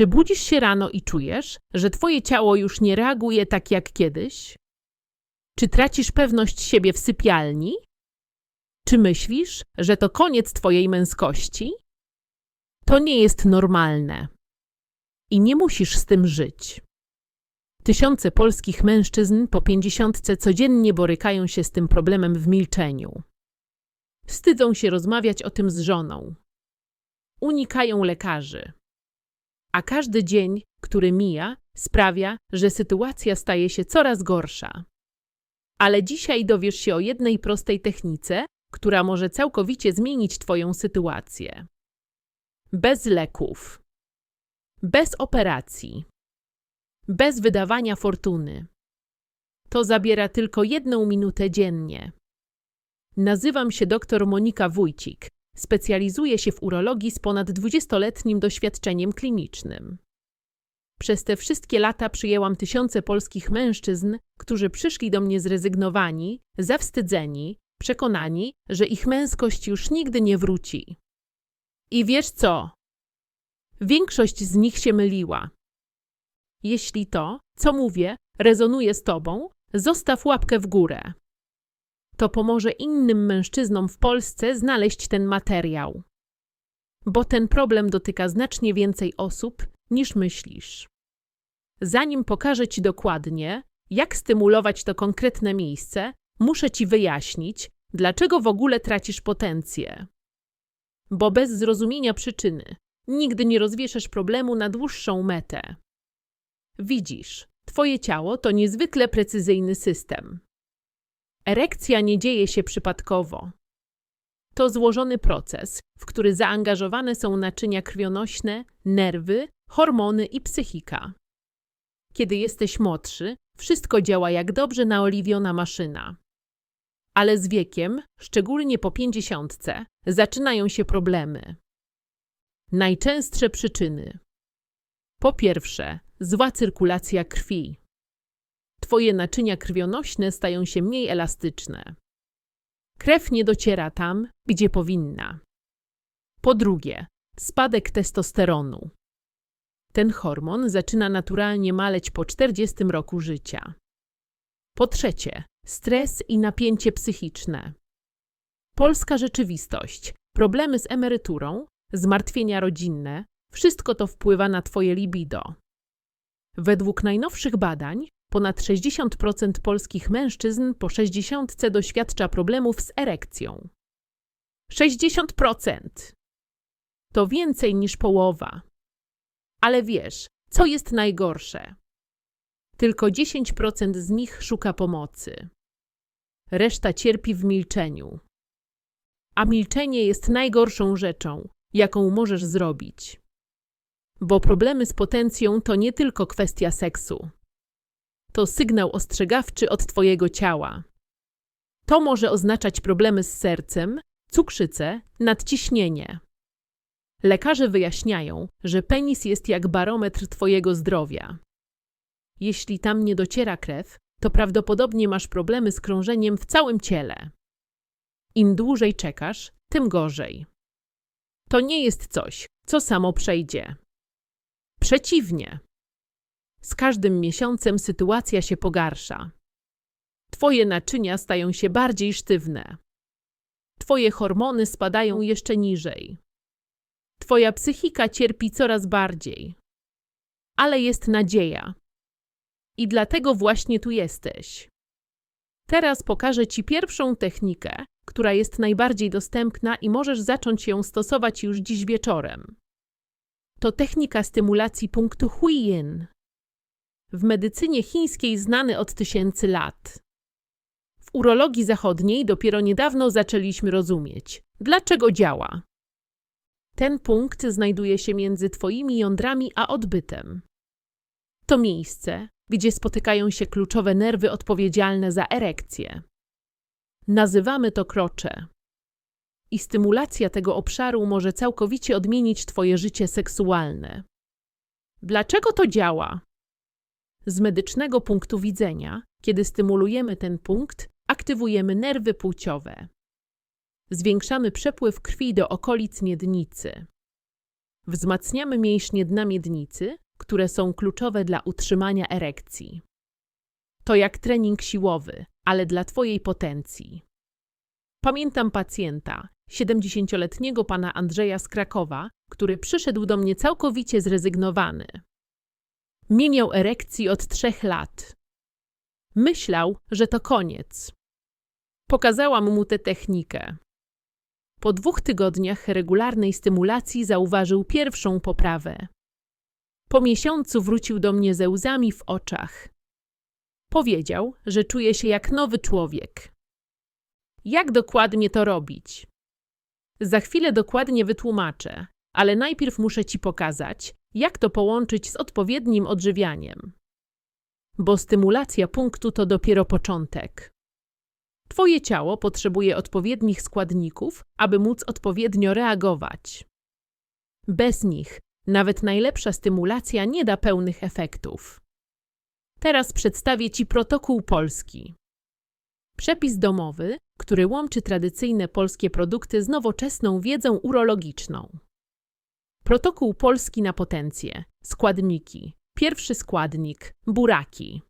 Czy budzisz się rano i czujesz, że twoje ciało już nie reaguje tak jak kiedyś? Czy tracisz pewność siebie w sypialni? Czy myślisz, że to koniec twojej męskości? To nie jest normalne. I nie musisz z tym żyć. Tysiące polskich mężczyzn po pięćdziesiątce codziennie borykają się z tym problemem w milczeniu. Wstydzą się rozmawiać o tym z żoną. Unikają lekarzy. A każdy dzień, który mija, sprawia, że sytuacja staje się coraz gorsza. Ale dzisiaj dowiesz się o jednej prostej technice, która może całkowicie zmienić Twoją sytuację. Bez leków, bez operacji, bez wydawania fortuny. To zabiera tylko jedną minutę dziennie. Nazywam się dr Monika Wójcik. Specjalizuję się w urologii z ponad 20-letnim doświadczeniem klinicznym. Przez te wszystkie lata przyjęłam tysiące polskich mężczyzn, którzy przyszli do mnie zrezygnowani, zawstydzeni, przekonani, że ich męskość już nigdy nie wróci. I wiesz co? Większość z nich się myliła. Jeśli to, co mówię, rezonuje z tobą, zostaw łapkę w górę. To pomoże innym mężczyznom w Polsce znaleźć ten materiał. Bo ten problem dotyka znacznie więcej osób niż myślisz. Zanim pokażę Ci dokładnie, jak stymulować to konkretne miejsce, muszę Ci wyjaśnić, dlaczego w ogóle tracisz potencję. Bo bez zrozumienia przyczyny nigdy nie rozwieszasz problemu na dłuższą metę. Widzisz, Twoje ciało to niezwykle precyzyjny system. Erekcja nie dzieje się przypadkowo. To złożony proces, w który zaangażowane są naczynia krwionośne, nerwy, hormony i psychika. Kiedy jesteś młodszy, wszystko działa jak dobrze naoliwiona maszyna. Ale z wiekiem, szczególnie po pięćdziesiątce, zaczynają się problemy. Najczęstsze przyczyny. Po pierwsze, zła cyrkulacja krwi. Twoje naczynia krwionośne stają się mniej elastyczne. Krew nie dociera tam, gdzie powinna. Po drugie, spadek testosteronu. Ten hormon zaczyna naturalnie maleć po 40 roku życia. Po trzecie, stres i napięcie psychiczne. Polska rzeczywistość, problemy z emeryturą, zmartwienia rodzinne, wszystko to wpływa na Twoje libido. Według najnowszych badań, ponad 60% polskich mężczyzn po 60 doświadcza problemów z erekcją. 60%! To więcej niż połowa. Ale wiesz, co jest najgorsze? Tylko 10% z nich szuka pomocy. Reszta cierpi w milczeniu. A milczenie jest najgorszą rzeczą, jaką możesz zrobić. Bo problemy z potencją to nie tylko kwestia seksu. To sygnał ostrzegawczy od Twojego ciała. To może oznaczać problemy z sercem, cukrzycę, nadciśnienie. Lekarze wyjaśniają, że penis jest jak barometr Twojego zdrowia. Jeśli tam nie dociera krew, to prawdopodobnie masz problemy z krążeniem w całym ciele. Im dłużej czekasz, tym gorzej. To nie jest coś, co samo przejdzie. Przeciwnie. Z każdym miesiącem sytuacja się pogarsza. Twoje naczynia stają się bardziej sztywne. Twoje hormony spadają jeszcze niżej. Twoja psychika cierpi coraz bardziej. Ale jest nadzieja. I dlatego właśnie tu jesteś. Teraz pokażę Ci pierwszą technikę, która jest najbardziej dostępna i możesz zacząć ją stosować już dziś wieczorem. To technika stymulacji punktu Huiyin. W medycynie chińskiej znany od tysięcy lat. W urologii zachodniej dopiero niedawno zaczęliśmy rozumieć, dlaczego działa. Ten punkt znajduje się między Twoimi jądrami a odbytem. To miejsce, gdzie spotykają się kluczowe nerwy odpowiedzialne za erekcję. Nazywamy to krocze. I stymulacja tego obszaru może całkowicie odmienić Twoje życie seksualne. Dlaczego to działa? Z medycznego punktu widzenia, kiedy stymulujemy ten punkt, aktywujemy nerwy płciowe. Zwiększamy przepływ krwi do okolic miednicy. Wzmacniamy mięśnie dna miednicy, które są kluczowe dla utrzymania erekcji. To jak trening siłowy, ale dla Twojej potencji. Pamiętam pacjenta, 70-letniego pana Andrzeja z Krakowa, który przyszedł do mnie całkowicie zrezygnowany. Nie miał erekcji od trzech lat. Myślał, że to koniec. Pokazałam mu tę technikę. Po dwóch tygodniach regularnej stymulacji zauważył pierwszą poprawę. Po miesiącu wrócił do mnie ze łzami w oczach. Powiedział, że czuje się jak nowy człowiek. Jak dokładnie to robić? Za chwilę dokładnie wytłumaczę, ale najpierw muszę Ci pokazać, jak to połączyć z odpowiednim odżywianiem. Bo stymulacja punktu to dopiero początek. Twoje ciało potrzebuje odpowiednich składników, aby móc odpowiednio reagować. Bez nich nawet najlepsza stymulacja nie da pełnych efektów. Teraz przedstawię Ci protokół polski. Przepis domowy, który łączy tradycyjne polskie produkty z nowoczesną wiedzą urologiczną. Protokół polski na potencję. Składniki. Pierwszy składnik buraki.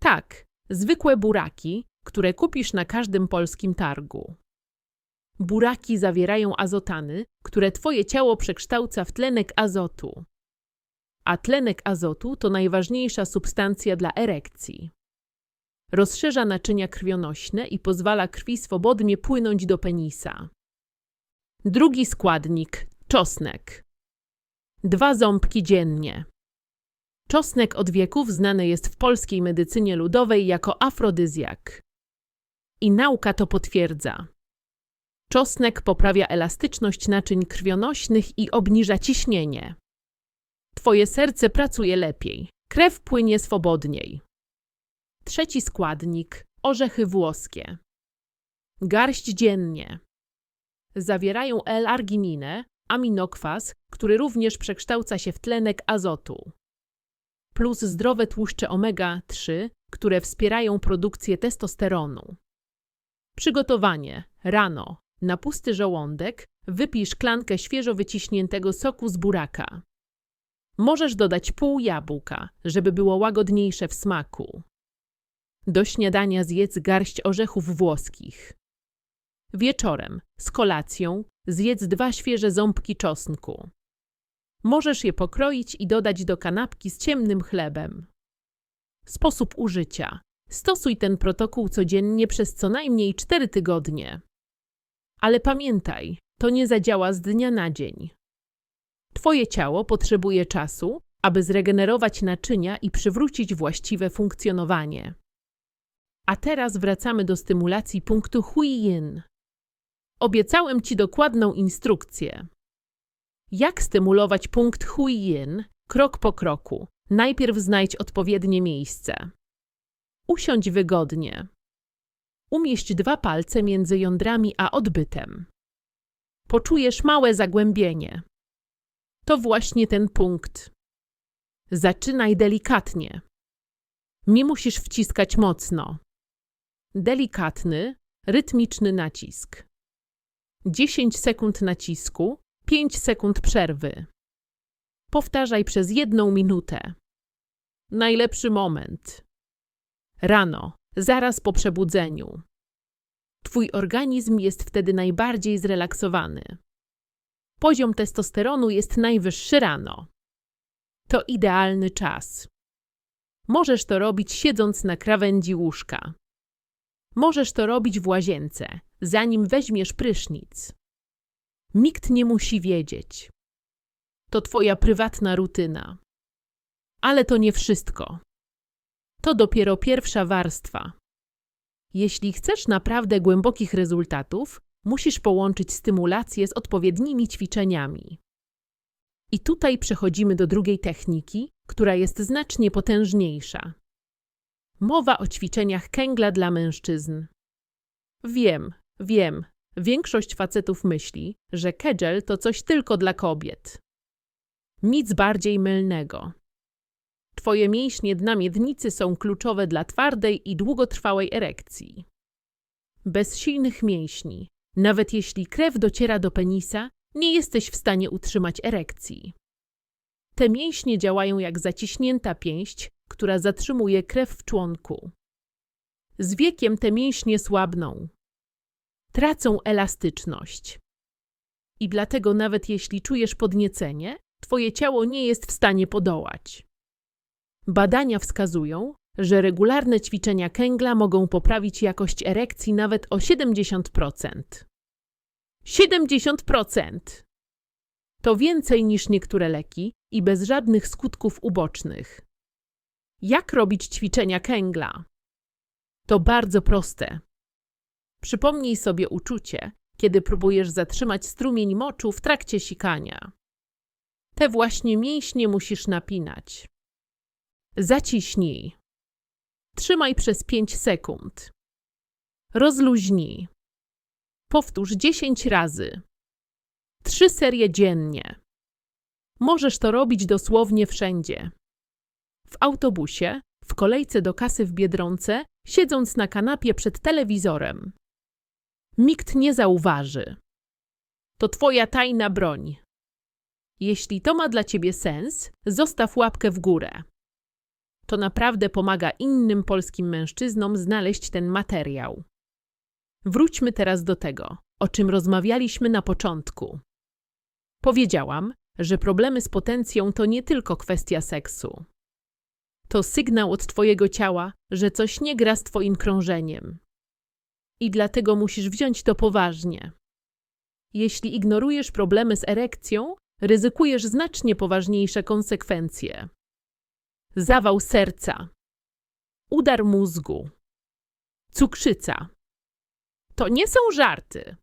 Tak, zwykłe buraki, które kupisz na każdym polskim targu. Buraki zawierają azotany, które Twoje ciało przekształca w tlenek azotu. A tlenek azotu to najważniejsza substancja dla erekcji. Rozszerza naczynia krwionośne i pozwala krwi swobodnie płynąć do penisa. Drugi składnik czosnek. Dwa ząbki dziennie. Czosnek od wieków znany jest w polskiej medycynie ludowej jako afrodyzjak. I nauka to potwierdza. Czosnek poprawia elastyczność naczyń krwionośnych i obniża ciśnienie. Twoje serce pracuje lepiej, krew płynie swobodniej. Trzeci składnik orzechy włoskie. Garść dziennie. Zawierają L-argininę, aminokwas, który również przekształca się w tlenek azotu. Plus zdrowe tłuszcze omega-3, które wspierają produkcję testosteronu. Przygotowanie. Rano. Na pusty żołądek wypij szklankę świeżo wyciśniętego soku z buraka. Możesz dodać pół jabłka, żeby było łagodniejsze w smaku. Do śniadania zjedz garść orzechów włoskich. Wieczorem, z kolacją, zjedz dwa świeże ząbki czosnku. Możesz je pokroić i dodać do kanapki z ciemnym chlebem. Sposób użycia. Stosuj ten protokół codziennie przez co najmniej 4 tygodnie. Ale pamiętaj, to nie zadziała z dnia na dzień. Twoje ciało potrzebuje czasu, aby zregenerować naczynia i przywrócić właściwe funkcjonowanie. A teraz wracamy do stymulacji punktu Huiyin. Obiecałem Ci dokładną instrukcję. Jak stymulować punkt Huiyin krok po kroku? Najpierw znajdź odpowiednie miejsce. Usiądź wygodnie. Umieść dwa palce między jądrami a odbytem. Poczujesz małe zagłębienie. To właśnie ten punkt. Zaczynaj delikatnie. Nie musisz wciskać mocno. Delikatny, rytmiczny nacisk. 10 sekund nacisku, 5 sekund przerwy. Powtarzaj przez jedną minutę. Najlepszy moment. Rano, zaraz po przebudzeniu. Twój organizm jest wtedy najbardziej zrelaksowany. Poziom testosteronu jest najwyższy rano. To idealny czas. Możesz to robić siedząc na krawędzi łóżka. Możesz to robić w łazience, zanim weźmiesz prysznic. Nikt nie musi wiedzieć. To Twoja prywatna rutyna. Ale to nie wszystko. To dopiero pierwsza warstwa. Jeśli chcesz naprawdę głębokich rezultatów, musisz połączyć stymulację z odpowiednimi ćwiczeniami. I tutaj przechodzimy do drugiej techniki, która jest znacznie potężniejsza. Mowa o ćwiczeniach kęgla dla mężczyzn. Wiem, wiem, większość facetów myśli, że kegel to coś tylko dla kobiet. Nic bardziej mylnego. Twoje mięśnie dna miednicy są kluczowe dla twardej i długotrwałej erekcji. Bez silnych mięśni, nawet jeśli krew dociera do penisa, nie jesteś w stanie utrzymać erekcji. Te mięśnie działają jak zaciśnięta pięść, która zatrzymuje krew w członku. Z wiekiem te mięśnie słabną, tracą elastyczność. I dlatego nawet jeśli czujesz podniecenie, twoje ciało nie jest w stanie podołać. Badania wskazują, że regularne ćwiczenia kęgla mogą poprawić jakość erekcji nawet o 70%. 70%! To więcej niż niektóre leki i bez żadnych skutków ubocznych. Jak robić ćwiczenia kęgla? To bardzo proste. Przypomnij sobie uczucie, kiedy próbujesz zatrzymać strumień moczu w trakcie sikania. Te właśnie mięśnie musisz napinać. Zaciśnij. Trzymaj przez 5 sekund. Rozluźnij. Powtórz 10 razy. Trzy serie dziennie. Możesz to robić dosłownie wszędzie. W autobusie, w kolejce do kasy w Biedronce, siedząc na kanapie przed telewizorem. Nikt nie zauważy. To twoja tajna broń. Jeśli to ma dla ciebie sens, zostaw łapkę w górę. To naprawdę pomaga innym polskim mężczyznom znaleźć ten materiał. Wróćmy teraz do tego, o czym rozmawialiśmy na początku. Powiedziałam, że problemy z potencją to nie tylko kwestia seksu. To sygnał od Twojego ciała, że coś nie gra z Twoim krążeniem. I dlatego musisz wziąć to poważnie. Jeśli ignorujesz problemy z erekcją, ryzykujesz znacznie poważniejsze konsekwencje. Zawał serca, udar mózgu, cukrzyca. To nie są żarty.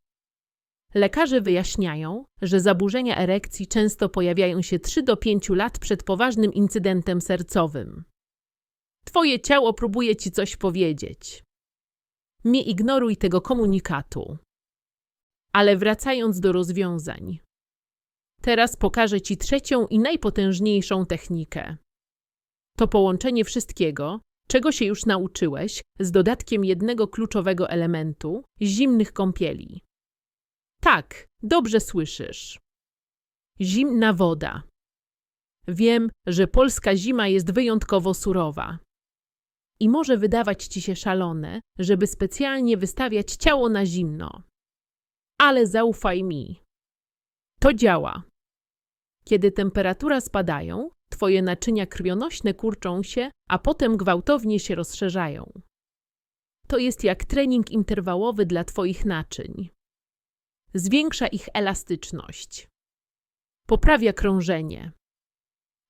Lekarze wyjaśniają, że zaburzenia erekcji często pojawiają się 3 do 5 lat przed poważnym incydentem sercowym. Twoje ciało próbuje ci coś powiedzieć. Nie ignoruj tego komunikatu. Ale wracając do rozwiązań. Teraz pokażę ci trzecią i najpotężniejszą technikę. To połączenie wszystkiego, czego się już nauczyłeś, z dodatkiem jednego kluczowego elementu zimnych kąpieli. Tak, dobrze słyszysz. Zimna woda. Wiem, że polska zima jest wyjątkowo surowa. I może wydawać ci się szalone, żeby specjalnie wystawiać ciało na zimno. Ale zaufaj mi. To działa. Kiedy temperatura spadają, twoje naczynia krwionośne kurczą się, a potem gwałtownie się rozszerzają. To jest jak trening interwałowy dla twoich naczyń zwiększa ich elastyczność, poprawia krążenie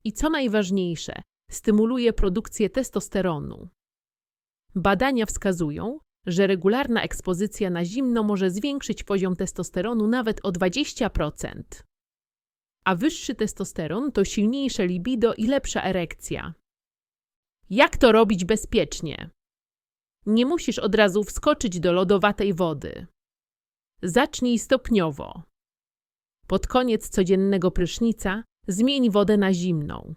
i co najważniejsze, stymuluje produkcję testosteronu. Badania wskazują, że regularna ekspozycja na zimno może zwiększyć poziom testosteronu nawet o 20%. A wyższy testosteron to silniejsze libido i lepsza erekcja. Jak to robić bezpiecznie? Nie musisz od razu wskoczyć do lodowatej wody. Zacznij stopniowo. Pod koniec codziennego prysznica zmień wodę na zimną.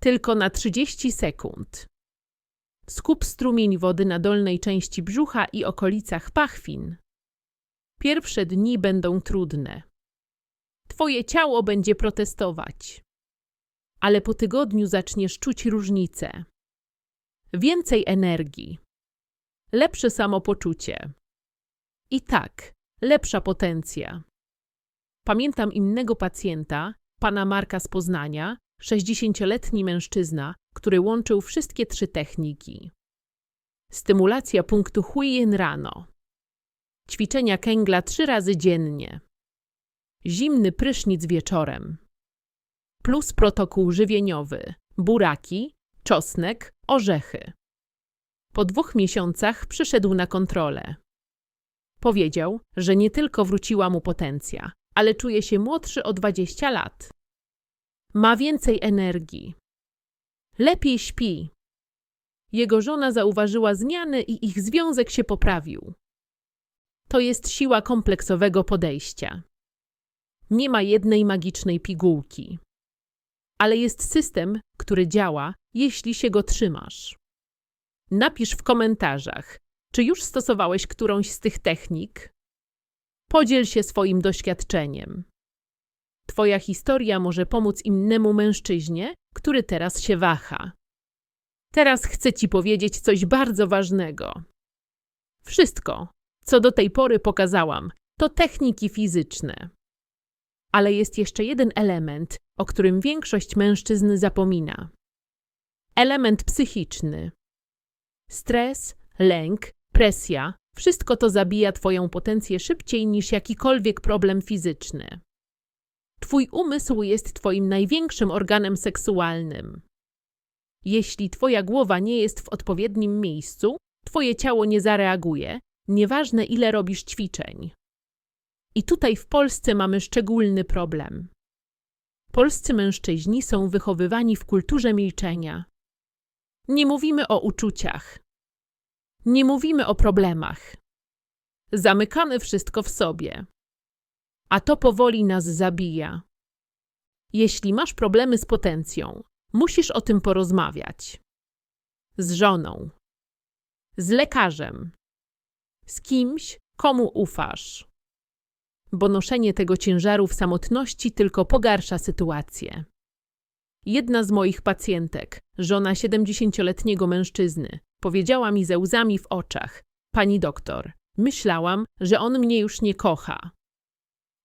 Tylko na 30 sekund. Skup strumień wody na dolnej części brzucha i okolicach pachwin. Pierwsze dni będą trudne. Twoje ciało będzie protestować. Ale po tygodniu zaczniesz czuć różnicę. Więcej energii. Lepsze samopoczucie. I tak, lepsza potencja. Pamiętam innego pacjenta, pana Marka z Poznania, 60-letni mężczyzna, który łączył wszystkie trzy techniki. Stymulacja punktu Huyen rano. Ćwiczenia kęgla trzy razy dziennie. Zimny prysznic wieczorem. Plus protokół żywieniowy. Buraki, czosnek, orzechy. Po dwóch miesiącach przyszedł na kontrolę. Powiedział, że nie tylko wróciła mu potencja, ale czuje się młodszy o 20 lat. Ma więcej energii. Lepiej śpi. Jego żona zauważyła zmiany i ich związek się poprawił. To jest siła kompleksowego podejścia. Nie ma jednej magicznej pigułki, ale jest system, który działa, jeśli się go trzymasz. Napisz w komentarzach, czy już stosowałeś którąś z tych technik? Podziel się swoim doświadczeniem. Twoja historia może pomóc innemu mężczyźnie, który teraz się waha. Teraz chcę Ci powiedzieć coś bardzo ważnego. Wszystko, co do tej pory pokazałam, to techniki fizyczne. Ale jest jeszcze jeden element, o którym większość mężczyzn zapomina. Element psychiczny. Stres, lęk, presja wszystko to zabija Twoją potencję szybciej niż jakikolwiek problem fizyczny. Twój umysł jest Twoim największym organem seksualnym. Jeśli Twoja głowa nie jest w odpowiednim miejscu, Twoje ciało nie zareaguje, nieważne ile robisz ćwiczeń. I tutaj w Polsce mamy szczególny problem. Polscy mężczyźni są wychowywani w kulturze milczenia. Nie mówimy o uczuciach. Nie mówimy o problemach. Zamykamy wszystko w sobie. A to powoli nas zabija. Jeśli masz problemy z potencją, musisz o tym porozmawiać. Z żoną, z lekarzem, z kimś, komu ufasz. Bo noszenie tego ciężaru w samotności tylko pogarsza sytuację. Jedna z moich pacjentek, żona 70-letniego mężczyzny, powiedziała mi ze łzami w oczach: Pani doktor, myślałam, że on mnie już nie kocha.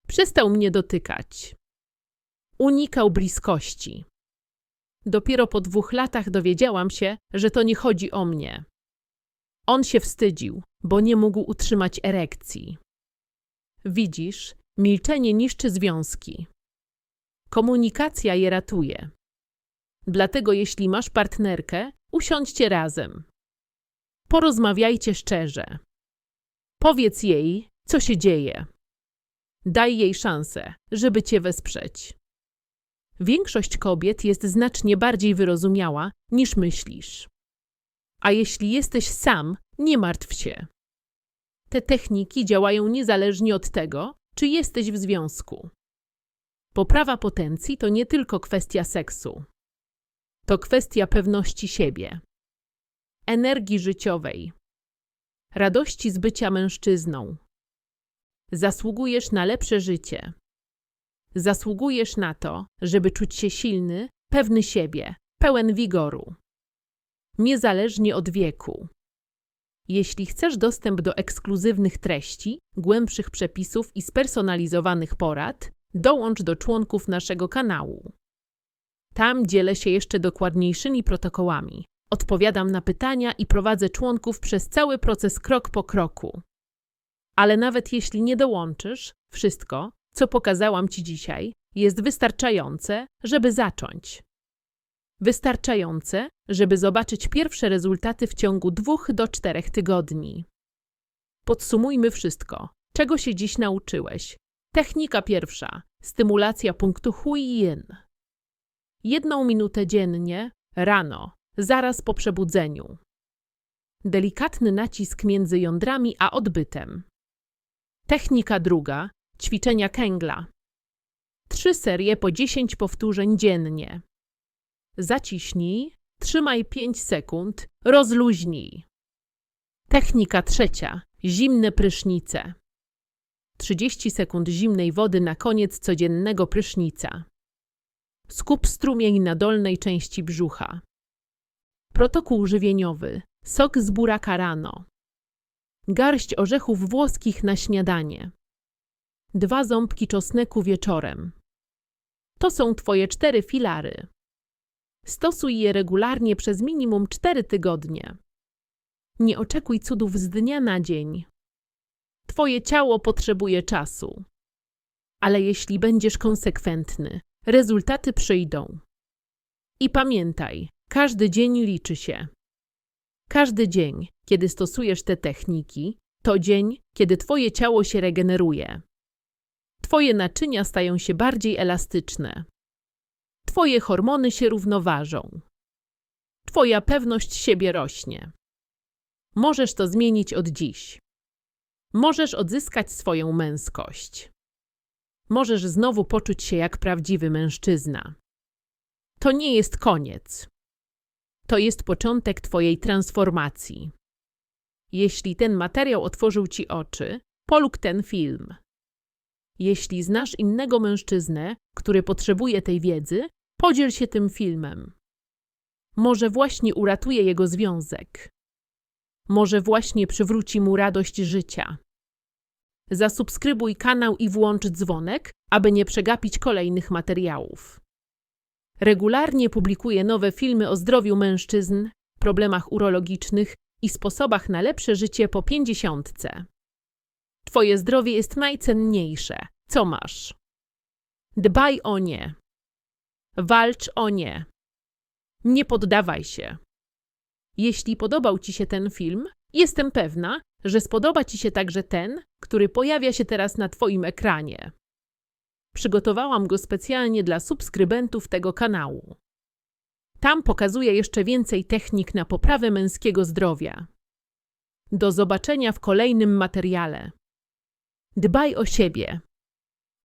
Przestał mnie dotykać. Unikał bliskości. Dopiero po dwóch latach dowiedziałam się, że to nie chodzi o mnie. On się wstydził, bo nie mógł utrzymać erekcji. Widzisz, milczenie niszczy związki. Komunikacja je ratuje. Dlatego jeśli masz partnerkę, usiądźcie razem. Porozmawiajcie szczerze. Powiedz jej, co się dzieje. Daj jej szansę, żeby cię wesprzeć. Większość kobiet jest znacznie bardziej wyrozumiała niż myślisz. A jeśli jesteś sam, nie martw się. Te techniki działają niezależnie od tego, czy jesteś w związku. Poprawa potencji to nie tylko kwestia seksu. To kwestia pewności siebie, energii życiowej, radości z bycia mężczyzną. Zasługujesz na lepsze życie. Zasługujesz na to, żeby czuć się silny, pewny siebie, pełen wigoru. Niezależnie od wieku. Jeśli chcesz dostęp do ekskluzywnych treści, głębszych przepisów i spersonalizowanych porad, dołącz do członków naszego kanału. Tam dzielę się jeszcze dokładniejszymi protokołami. Odpowiadam na pytania i prowadzę członków przez cały proces krok po kroku. Ale nawet jeśli nie dołączysz, wszystko, co pokazałam Ci dzisiaj, jest wystarczające, żeby zacząć. Wystarczające, żeby zobaczyć pierwsze rezultaty w ciągu dwóch do czterech tygodni. Podsumujmy wszystko. Czego się dziś nauczyłeś? Technika pierwsza. Stymulacja punktu Hui-Yin. Jedną minutę dziennie, rano, zaraz po przebudzeniu. Delikatny nacisk między jądrami a odbytem. Technika druga. Ćwiczenia kęgla. Trzy serie po 10 powtórzeń dziennie. Zaciśnij, trzymaj 5 sekund, rozluźnij. Technika trzecia. Zimne prysznice. 30 sekund zimnej wody na koniec codziennego prysznica. Skup strumień na dolnej części brzucha. Protokół żywieniowy. Sok z buraka rano. Garść orzechów włoskich na śniadanie. Dwa ząbki czosnku wieczorem. To są Twoje cztery filary. Stosuj je regularnie przez minimum cztery tygodnie. Nie oczekuj cudów z dnia na dzień. Twoje ciało potrzebuje czasu. Ale jeśli będziesz konsekwentny, rezultaty przyjdą. I pamiętaj, każdy dzień liczy się. Każdy dzień, kiedy stosujesz te techniki, to dzień, kiedy Twoje ciało się regeneruje. Twoje naczynia stają się bardziej elastyczne. Twoje hormony się równoważą. Twoja pewność siebie rośnie. Możesz to zmienić od dziś. Możesz odzyskać swoją męskość. Możesz znowu poczuć się jak prawdziwy mężczyzna. To nie jest koniec. To jest początek Twojej transformacji. Jeśli ten materiał otworzył Ci oczy, polub ten film. Jeśli znasz innego mężczyznę, który potrzebuje tej wiedzy, podziel się tym filmem. Może właśnie uratuje jego związek. Może właśnie przywróci mu radość życia. Zasubskrybuj kanał i włącz dzwonek, aby nie przegapić kolejnych materiałów. Regularnie publikuję nowe filmy o zdrowiu mężczyzn, problemach urologicznych i sposobach na lepsze życie po pięćdziesiątce. Twoje zdrowie jest najcenniejsze. Co masz? Dbaj o nie. Walcz o nie. Nie poddawaj się. Jeśli podobał Ci się ten film, jestem pewna, że spodoba Ci się także ten, który pojawia się teraz na Twoim ekranie. Przygotowałam go specjalnie dla subskrybentów tego kanału. Tam pokazuję jeszcze więcej technik na poprawę męskiego zdrowia. Do zobaczenia w kolejnym materiale. Dbaj o siebie.